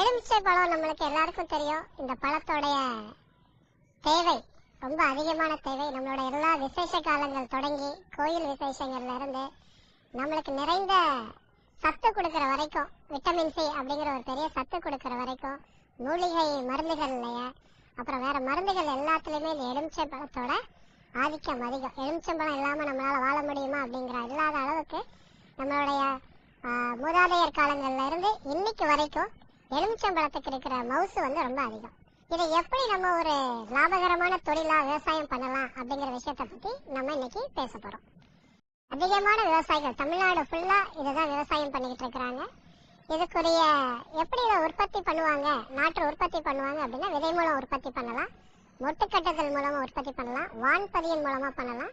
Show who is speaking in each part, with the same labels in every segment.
Speaker 1: எலுமிச்சை பழம் நம்மளுக்கு எல்லாருக்கும் தெரியும். இந்த பழத்தோடைய தேவை ரொம்ப அதிகமான தேவை. நம்மளோட எல்லா விசேஷ காலங்கள் தொடங்கி கோயில் விசேஷங்கள்ல இருந்து நம்மளுக்கு நிறைந்த சத்து கொடுக்கிற வரைக்கும் விட்டமின் சி அப்படிங்கிற ஒரு பெரிய சத்து கொடுக்கிற வரைக்கும் மூலிகை மருந்துகள் இல்லையா? அப்புறம் வேற மருந்துகள் எல்லாத்துலயுமே இந்த எலுமிச்சை பழத்தோட ஆதிக்கம் அதிகம். எலுமிச்சம்பழம் இல்லாம நம்மளால வாழ முடியுமா அப்படிங்கிற இல்லாத அளவுக்கு நம்மளுடைய மூதாதையர் காலங்கள்ல இருந்து இன்னைக்கு வரைக்கும் எலுமிச்சம்பழத்துக்கு இருக்கிற மவுசு வந்து ரொம்ப அதிகம். இதை எப்படி நம்ம ஒரு லாபகரமான தொழிலா விவசாயம் பண்ணலாம் அப்படிங்கிற விஷயத்தை பத்தி நம்ம இன்னைக்கு பேச போறோம். அதிகமான விவசாயிகள் தமிழ்நாடு ஃபுல்லா இதுதான் விவசாயம் பண்ணிக்கிட்டு இருக்கிறாங்க. இதுக்குரிய எப்படி இதை உற்பத்தி பண்ணுவாங்க நாற்று உற்பத்தி பண்ணுவாங்க அப்படின்னா விதை மூலம் உற்பத்தி பண்ணலாம் மொட்டுக்கட்டுதல் மூலமா உற்பத்தி பண்ணலாம் வான்பதியின் மூலமா பண்ணலாம்.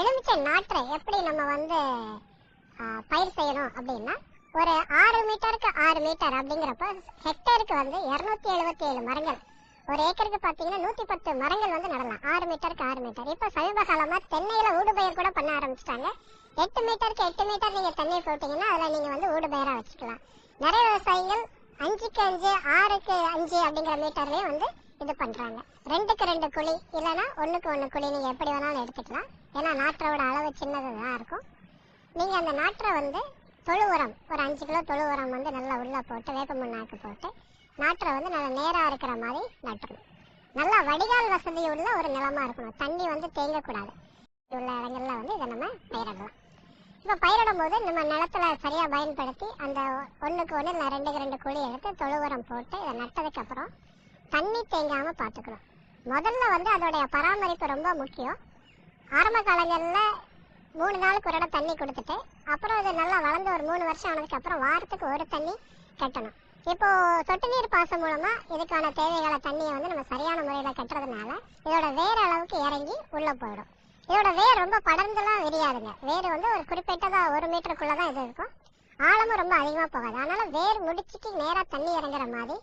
Speaker 1: எலுமிச்சை நாற்றை எப்படி நம்ம வந்து பயிர் செய்யணும் அப்படின்னா ஒரு ஆறு மீட்டருக்கு ஆறு மீட்டர் அப்படிங்கிறப்ப ஹெக்டேருக்கு வந்து இருநூத்தி எழுபத்தி ஏழு மரங்கள். ஒரு ஏக்கருக்கு பார்த்தீங்கன்னா நூத்தி பத்து மரங்கள் வந்து நடலாம். ஆறு மீட்டருக்கு ஆறு மீட்டர். இப்போ சமீப காலமாக தென்னையில ஊடுபயிர் கூட பண்ண ஆரம்பிச்சிட்டாங்க. எட்டு மீட்டருக்கு எட்டு மீட்டர் நீங்க தென்னை போட்டீங்கன்னா அதில் நீங்க வந்து ஊடுபயிரா வச்சுக்கலாம். நிறைய விவசாயிகள் அஞ்சுக்கு அஞ்சு ஆறுக்கு அஞ்சு அப்படிங்கிற மீட்டர்லயே வந்து இது பண்றாங்க. ரெண்டுக்கு ரெண்டு குழி இல்லைன்னா ஒன்றுக்கு ஒன்று குழி நீங்க எப்படி வேணாலும் எடுத்துக்கலாம். ஏன்னா நாற்றோட அளவு சின்னதுதான் இருக்கும். நீங்க அந்த நாற்றை வந்து தொழு உரம் ஒரு அஞ்சு கிலோ தொழு உரம் வந்து நல்லா உள்ள போட்டு வேப்பமண்ணாக்கு போட்டு நாற்றை வந்து நல்லா நேராக இருக்கிற மாதிரி நட்டணும் நல்லா வடிகால் வசதி உள்ள ஒரு நிலமா இருக்கணும். தண்ணி வந்து தேங்கக்கூடாது. உள்ள இடங்கள்ல வந்து இதை நம்ம பயிரிடலாம். இப்போ பயிரிடும் போது நம்ம நிலத்துல சரியாக பயன்படுத்தி அந்த ஒன்றுக்கு ஒன்று இல்லை ரெண்டுக்கு ரெண்டு குழி எடுத்து தொழு உரம் போட்டு இதை நட்டதுக்கப்புறம் தண்ணி தேங்காமல் பார்த்துக்கணும். முதல்ல வந்து அதோடைய பராமரிப்பு ரொம்ப முக்கியம். ஆரம்ப காலங்களில் மூணு நாளுக்கு ஒரு இடம் தண்ணி கொடுத்துட்டு அப்புறம் இது நல்லா வளர்ந்து ஒரு மூணு வருஷம் ஆனதுக்கு அப்புறம் வாரத்துக்கு ஒரு தண்ணி கட்டணும். இப்போ சொட்டு நீர் பாசம் மூலமா இதுக்கான தேவைகளை தண்ணியை வந்து நம்ம சரியான முறையில கட்டுறதுனால இதோட வேர் அளவுக்கு இறங்கி உள்ள போயிடும். இதோட வேர் ரொம்ப படர்ந்துலாம் விரியாதுங்க வேர் வந்து ஒரு குறிப்பிட்டதா ஒரு மீட்டருக்குள்ள தான் இது இருக்கும். ஆழமும் ரொம்ப அதிகமா போகாது. அதனால வேர் முடிச்சுக்கு நேரா தண்ணி இறங்குற மாதிரி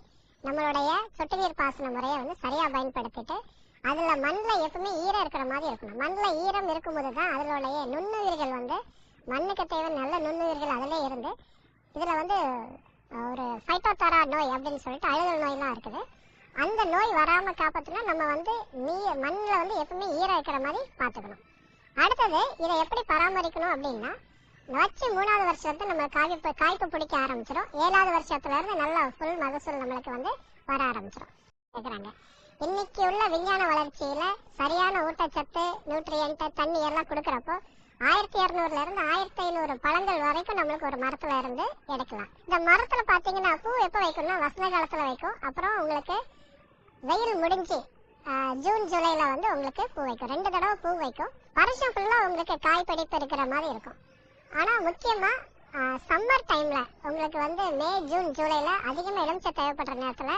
Speaker 1: நம்மளுடைய சொட்டு நீர் பாசன முறையை வந்து சரியா பயன்படுத்திட்டு அதுல மண்ணில் எப்பவுமே ஈரம் இருக்கிற மாதிரி இருக்கணும். மண்ணில் ஈரம் இருக்கும்போது தான் அதனுடைய நுண்ணுயிர்கள் வந்து மண்ணுக்கு தேவை நல்ல நுண்ணுயிர்கள் அதிலே இருந்து இதுல வந்து ஒரு ஃபைட்டோதரா நோய் அப்படின்னு சொல்லிட்டு அழுகல் நோயெல்லாம் இருக்குது. அந்த நோய் வராம காப்பாத்தினா நம்ம வந்து நீ மண்ணில் வந்து எப்பவுமே ஈரம் இருக்கிற மாதிரி பார்த்துக்கணும். அடுத்தது இதை எப்படி பராமரிக்கணும் அப்படின்னா வச்சு மூணாவது வருஷத்துல நம்ம காய்ப்பு காய்ப்பு பிடிக்க ஆரம்பிச்சிடும் ஏழாவது வருஷத்துல இருந்து நல்ல ஃபுல் மகசூல் நம்மளுக்கு வந்து வர ஆரம்பிச்சிடும் கேட்குறாங்க இன்னைக்கு உள்ள விஞ்ஞான வளர்ச்சியில சரியான ஊட்டச்சத்து நியூட்ரியன்ட் தண்ணி எல்லாம் கொடுக்கறப்போ ஆயிரத்தி இரநூறுல இருந்து ஆயிரத்தி ஐநூறு பழங்கள் வரைக்கும் நம்மளுக்கு ஒரு மரத்துல இருந்து எடுக்கலாம். இந்த மரத்துல பாத்தீங்கன்னா பூ எப்ப வைக்கணும்னா வசந்த காலத்துல வைக்கும். அப்புறம் உங்களுக்கு வெயில் முடிஞ்சு ஜூன் ஜூலைல வந்து உங்களுக்கு பூ வைக்கும். ரெண்டு தடவை பூ வைக்கும். வருஷம் ஃபுல்லா உங்களுக்கு காய் பிடிப்பு இருக்கிற மாதிரி இருக்கும். ஆனா முக்கியமா சம்மர் டைம்ல உங்களுக்கு வந்து மே ஜூன் ஜூலைல அதிகமா எலுமிச்சை தேவைப்படுற நேரத்துல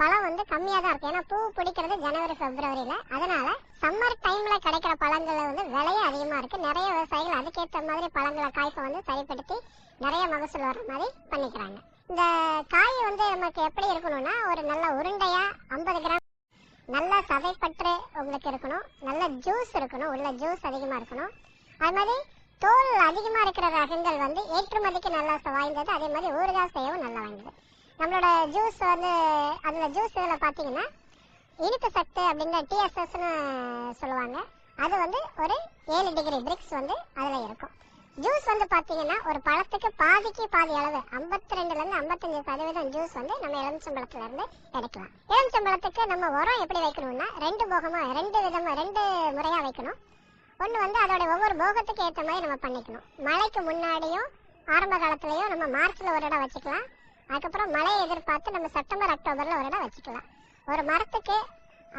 Speaker 1: பழம் வந்து கம்மியாக தான் இருக்கும் ஏன்னா பூ பிடிக்கிறது ஜனவரி பிப்ரவரியில. அதனால சம்மர் டைம்ல கிடைக்கிற பழங்கள் வந்து விலையும் அதிகமா இருக்கு. நிறைய விவசாயிகள் அதுக்கேற்ற மாதிரி பழங்களை காய்ப்பை வந்து சரிப்படுத்தி நிறைய மகசூல் வர மாதிரி பண்ணிக்கிறாங்க. இந்த காய் வந்து நமக்கு எப்படி இருக்கணும்னா ஒரு நல்ல உருண்டையா ஐம்பது கிராம் நல்ல சதைப்பற்று உங்களுக்கு இருக்கணும். நல்ல ஜூஸ் இருக்கணும். உள்ள ஜூஸ் அதிகமா இருக்கணும். அது மாதிரி தோல் அதிகமா இருக்கிற ரகங்கள் வந்து ஏற்றுமதிக்கு நல்லா வாய்ந்தது. அதே மாதிரி ஊறுகாய் செய்யவும் நல்லா வாய்ந்தது. நம்மளோட ஜூஸ் வந்து அதுல ஜூஸ் இதில் பார்த்தீங்கன்னா இனிப்பு சத்து அப்படிங்கிற டிஎஸ்எஸ்னு சொல்லுவாங்க. அது வந்து ஒரு ஏழு டிகிரி பிரிக்ஸ் வந்து அதில் இருக்கும். ஜூஸ் வந்து பார்த்தீங்கன்னா ஒரு பழத்துக்கு பாதிக்கு பாதி அளவு ஐம்பத்தி ரெண்டுலேருந்து ஐம்பத்தஞ்சு சதவீதம் ஜூஸ் வந்து நம்ம எலுமிச்சம்பழத்துலேருந்து எடுக்கலாம். எலுமிச்சம்பழத்துக்கு நம்ம உரம் எப்படி வைக்கணும்னா ரெண்டு போகமாக ரெண்டு விதமாக ரெண்டு முறையாக வைக்கணும். ஒன்று வந்து அதோட ஒவ்வொரு போகத்துக்கு ஏற்ற மாதிரி நம்ம பண்ணிக்கணும். மழைக்கு முன்னாடியும் ஆரம்ப காலத்துலேயும் நம்ம மார்ச்சில் ஒரு இடம் வச்சுக்கலாம். அதுக்கப்புறம் மழையை எதிர்பார்த்து நம்ம செப்டம்பர் அக்டோபர்ல ஒரு இடம் வச்சுக்கலாம். ஒரு மரத்துக்கு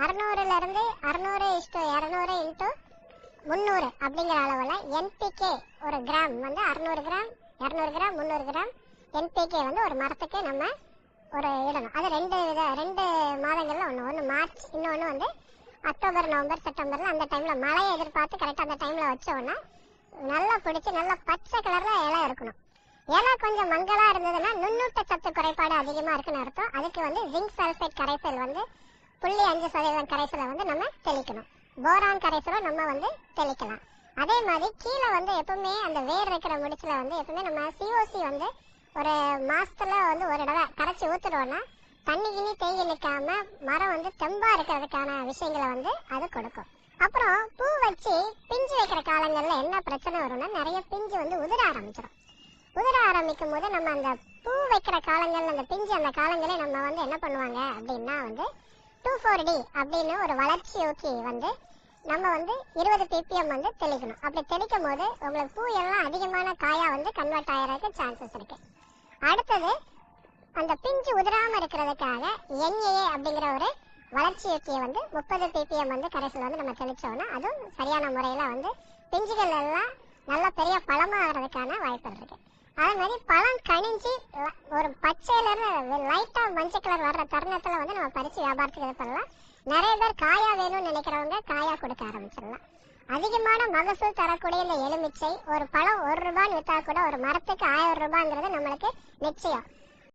Speaker 1: அறுநூறுல இருந்து அறுநூறு இஷ்டு இரநூறு இன்ட்டு முந்நூறு அப்படிங்கிற அளவில் என்பிகே ஒரு கிராம் வந்து அறுநூறு கிராம் இரநூறு கிராம் முந்நூறு கிராம் என்பிகே வந்து ஒரு மரத்துக்கு நம்ம ஒரு இடணும். அது ரெண்டு வித ரெண்டு மாதங்களில் ஒன்று ஒன்று மார்ச் இன்னொன்று வந்து அக்டோபர் நவம்பர் செப்டம்பர்ல அந்த டைம்ல மழையை எதிர்பார்த்து கரெக்டாக அந்த டைம்ல வச்சோன்னா நல்லா பிடிச்சி நல்லா பச்சை கலர்ல இலை இருக்கணும். இலை கொஞ்சம் மங்கலா இருந்ததுன்னா நுண்ணூட்ட சத்து குறைபாடு அதிகமா இருக்குன்னு அர்த்தம். அதுக்கு வந்து ஜிங்க் சல்ஃபேட் கரைசல் வந்து புள்ளி அஞ்சு சதவீதம் கரைசலை வந்து நம்ம தெளிக்கணும். போரான் கரைசலும் நம்ம வந்து தெளிக்கலாம். அதே மாதிரி கீழே வந்து எப்பவுமே அந்த வேர் இருக்கிற முடிச்சுல வந்து எப்பவுமே நம்ம சிஓசி வந்து ஒரு மாசத்துல வந்து ஒரு தடவை கரைச்சி ஊத்துறோம்னா தண்ணி கிண்ணி தேங்கி நிற்காம மரம் வந்து தெம்பா இருக்கிறதுக்கான விஷயங்களை வந்து அது கொடுக்கும். அப்புறம் பூ வச்சு பிஞ்சு வைக்கிற காலங்கள்ல என்ன பிரச்சனை வரும்னா நிறைய பிஞ்சு வந்து உதிர ஆரம்பிச்சிடும் உதிர ஆரம்பிக்கும் போது நம்ம அந்த பூ வைக்கிற காலங்கள் அந்த பிஞ்சு அந்த காலங்களே நம்ம வந்து என்ன பண்ணுவாங்க அப்படின்னா வந்து டூ ஃபோர் டி அப்படின்னு ஒரு வளர்ச்சி ஊக்கி வந்து நம்ம வந்து இருபது பிபிஎம் வந்து தெளிக்கணும். அப்படி தெளிக்கும் போது உங்களுக்கு பூ எல்லாம் அதிகமான காயா வந்து கன்வெர்ட் ஆகிறதுக்கு சான்சஸ் இருக்கு. அடுத்தது அந்த பிஞ்சு உதிராம இருக்கிறதுக்காக என்ஏஏ அப்படிங்கிற ஒரு வளர்ச்சி ஊக்கியை வந்து முப்பது பிபிஎம் வந்து கரைசல் வந்து நம்ம தெளிச்சோம்னா அதுவும் சரியான முறையில வந்து பிஞ்சுகள் எல்லாம் நல்ல பெரிய பழமாகிறதுக்கான வாய்ப்புகள் இருக்கு. அதே மாதிரி பழம் கனிஞ்சு ஒரு பச்சையில இருந்து லைட்டா மஞ்சள் கலர் வர்ற தருணத்துல வந்து நம்ம பறிச்சு வியாபாரத்துக்கு இது பண்ணலாம். நிறைய பேர் காயா வேணும்னு நினைக்கிறவங்க காயா கொடுக்க ஆரம்பிச்சிடலாம். அதிகமான மகசூல் தரக்கூடிய இந்த எலுமிச்சை ஒரு பழம் ஒரு ரூபான்னு வித்தா கூட ஒரு மரத்துக்கு ஆயிரம் ரூபாங்கிறது நம்மளுக்கு நிச்சயம்.